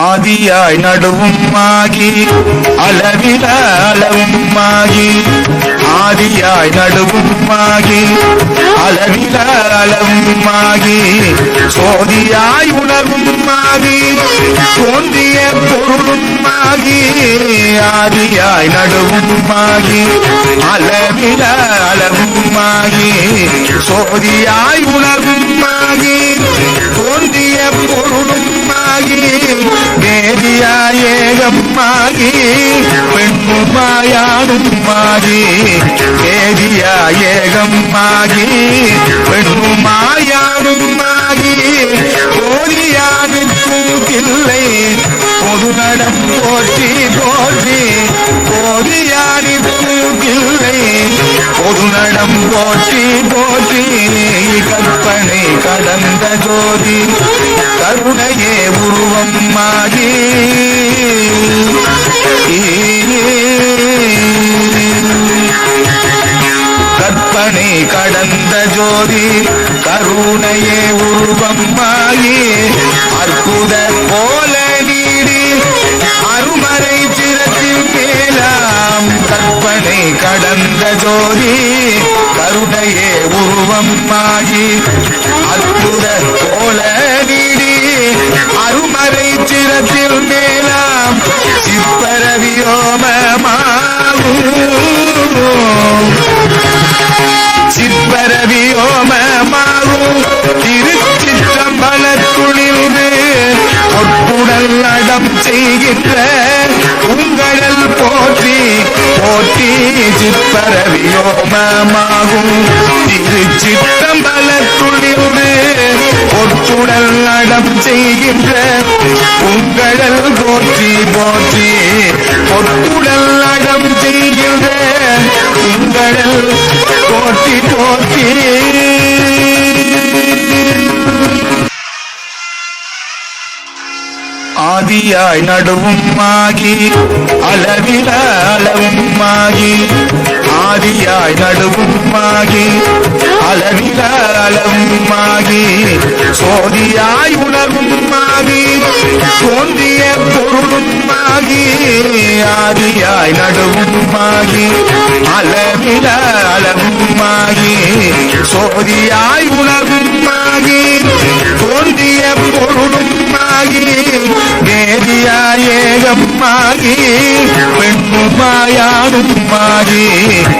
ஆதியாய் நடுவும் ஆகி அளவில அளவும் ஆகி ஆதியாய் நடுவும் ஆகி அளவில அளவும் ஆகி சோதியாய் உணர்வும் ஆகி தோன்றிய பொருளும் ஆகி ஆதியாய் நடுவும் ஆகி அளவில அளவும் ஆகி சோதியாய் உணர்வும் ஆகி பொருளுமாகி வேதியாயேகமாகி பெண்ணுமாயாடுமாகி வேதியாயேகமாகி பெண்ணுமாயாடுமாகி பெண்ணுமாயாடும் ஆகி வேதியாய் இல்லை பொது நடம் போற்றி போற்றி போதியானுக்கும் இல்லை பொது நடம் போற்றி கடந்த ஜோதி கருணையே உருவம் மாறி கற்பனை கடந்த ஜோதி கருணையே உருவம் மாயி அற்புத போல நீடி அருமறை சிரத்தில் மேலாம். கற்பனை கடந்த ஜோதி உருவம் அற்புத போல நீடி அருமறை சிரத்தில் மேலாம். சிப்பரவியோமமாகும் சிற்பரவியோமமாகும். திருச்சிற்றம்பலத்துணிந்து பொற்புடல் நடம் செய்கின்ற உங்கடல் போற்றி போற்றி சிற்பரவியோமமாகும் திருச்சிற்றம்பலத்துணிந்து பொற்றுடல் நடம் செய்கின்ற உங்கடல் போற்றி போற்றி பொற்றுடல் நடம் செய்கின்ற உங்கடல் போற்றி போற்றி. ஆதியாய் நடுவும் ஆகி அளவில அளவும் ஆகி ஆதியாய் நடுவும் ஆகி அளவில அளவும் ஆகி சோதியாய் உணர்வும் ஆகி தோன்றிய பொருளும் ஆகி ஆதியாய் நடுவும் ஆகி அளவில அளவும் ஆகி சோதியாய் உணர்வும் ஏகமாகி பெண்ணுமாயாடும் ஆகி